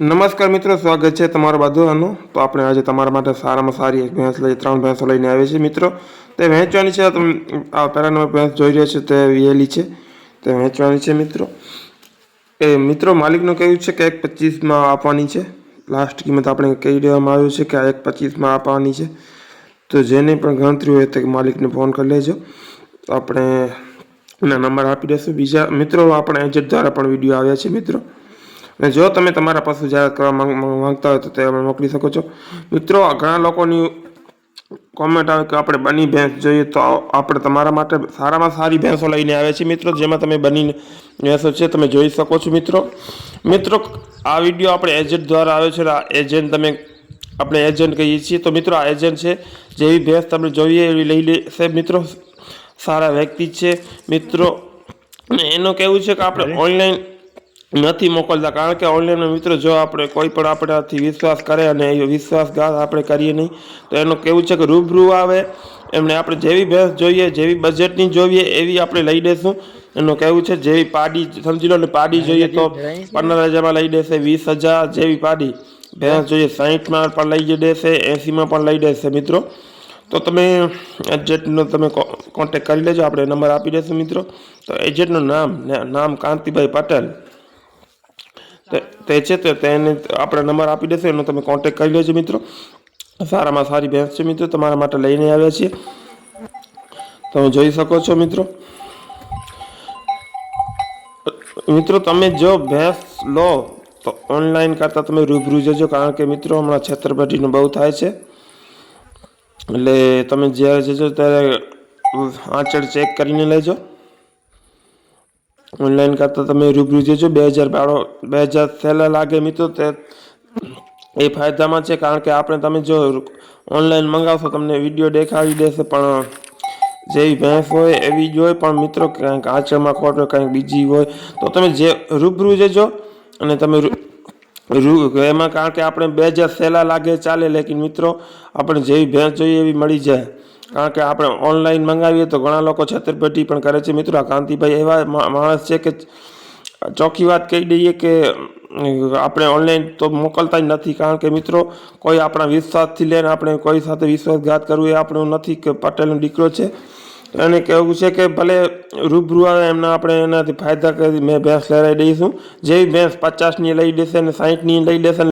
નમસ્કાર મિત્રો, સ્વાગત છે તમારા બધાનું તો આપણે આજે તમારા માટે સારામાં સારી એક ભેંસ લઈ, ત્રણ ભેંસો લઈને આવી છે મિત્રો. તે વહેંચવાની છે તમે આ પહેલા નંબર ભેંસ જોઈ રહ્યા છો, તે વિયેલી છે. તે વહેંચવાની છે મિત્રો. એ મિત્રો, માલિકનું કહેવું છે કે એક પચીસમાં આપવાની છે. લાસ્ટ કિંમત આપણે કહી દેવામાં આવ્યું છે કે આ એક પચીસમાં આપવાની છે. તો જેને પણ ગણતરી હોય તે માલિકને ફોન કરી લેજો. તો આપણે એના નંબર આપી દઈશું બીજા મિત્રો, આપણે એજન્ટ દ્વારા પણ વીડિયો આવ્યા છે મિત્રો. અને જો તમે તમારા પશુ જાહેરાત કરવા માંગ- માંગ- માંગતા હોય તો તે અમે મોકલી શકો છો. મિત્રો આ ઘણા લોકોની કોમેન્ટ આવે કે આપણે બની ભેંસ જોઈએ તો આપણે તમારા માટે સારામાં સારી ભેંસો લઈને આવે છે મિત્રો. જેમાં તમે બની ભેંસો છે તમે જોઈ શકો છો મિત્રો. મિત્રો આ વીડિયો આપણે એજન્ટ દ્વારા આવ્યો છે. આ એજન્ટ તમે આપણે એજન્ટ કહીએ છીએ. તો મિત્રો આ એજન્ટ છે જેવી ભેંસ તમે જોઈએ એવી લઈ લેશે મિત્રો. સારા વ્યક્તિ છે મિત્રો. અને એનું કહેવું છે કે આપણે ઓનલાઈન નથી મોકલતા. કારણ કે ઓનલાઈન મિત્રો જો આપણે કોઈ પણ આપણાથી વિશ્વાસ કરે અને એ વિશ્વાસઘાત આપણે કરીએ નહીં તો એનું કેવું છે કે રૂબરૂ આવે. એમને આપણે જેવી ભેંસ જોઈએ જેવી બજેટની જોઈએ એવી આપણે લઈ દઈશું. એનું કહેવું છે જેવી પાડી સમજી લો ને પાડી જોઈએ તો પંદર હજારમાં લઈ દેશે વીસ હજાર જેવી પાડી. ભેંસ જોઈએ સાહીઠમાં પણ લઈ દેશે એંસીમાં પણ લઈ દેશે મિત્રો. તો તમે એજેન્ટનો તમે કોન્ટેક કરી લેજો આપણે નંબર આપી દેશું મિત્રો. તો એજેન્ટનું નામ નામ કાંતિભાઈ પટેલ. તે છે તે તેને આપણે નંબર આપી દેશે, એનો તમે કોન્ટેક કરી લેજો મિત્રો. સારામાં સારી ભેંસ છે મિત્રો, તમારા માટે લઈને આવ્યા છીએ. તમે જોઈ શકો છો મિત્રો. મિત્રો, તમે જો ભેંસ લો, તો ઓનલાઈન કરતાં તમે રૂબરૂ જજો, કારણ કે મિત્રો, હમણાં છેતરપેટીનું બહુ થાય છે. એટલે તમે જ્યારે જજો ત્યારે આંચળ ચેક કરીને લેજો. ઓનલાઈન કરતાં તમે રૂબરૂ જજો બે હજાર ભાડો બે હજાર સહેલા લાગે મિત્રો, તે એ ફાયદામાં છે, કારણ કે આપણે તમે જો ઓનલાઈન મંગાવશો, તમને વીડિયો દેખાડી દેશે, પણ જેવી ભેંસ હોય, એવી જ હોય, પણ મિત્રો કંઈક આચરમાં ખોટ હોય કંઈક બીજી હોય, તો તમે જે રૂબરૂ જજો અને તમે એમાં કારણ કે આપણે બે હજાર સહેલા લાગે, ચાલે, લેકિન મિત્રો, આપણે જેવી ભેંસ જોઈએ, એવી મળી જાય. કારણ કે આપણે ઓનલાઈન મંગાવીએ તો ઘણા લોકો છેતરપિંડી પણ કરે છે. મિત્રો કાંતિભાઈ એવા માણસ છે કે ચોખ્ખી વાત કહી દઈએ કે આપણે ઓનલાઈન તો મોકલતા જ નથી. કારણ કે મિત્રો, કોઈ આપણા વિશ્વાસથી લઈને આપણે કોઈ સાથે વિશ્વાસઘાત કરવું એ આપણું નથી કે પટેલનો દીકરો છે. એને કહેવું છે કે ભલે રૂબરૂ આવે એમના આપણે એનાથી ફાયદા કરી, મેં ભેંસ લડાવી દઈશું. જેવી ભેંસ પચાસની લઈ દેશે અને સાહીઠની લઈ ને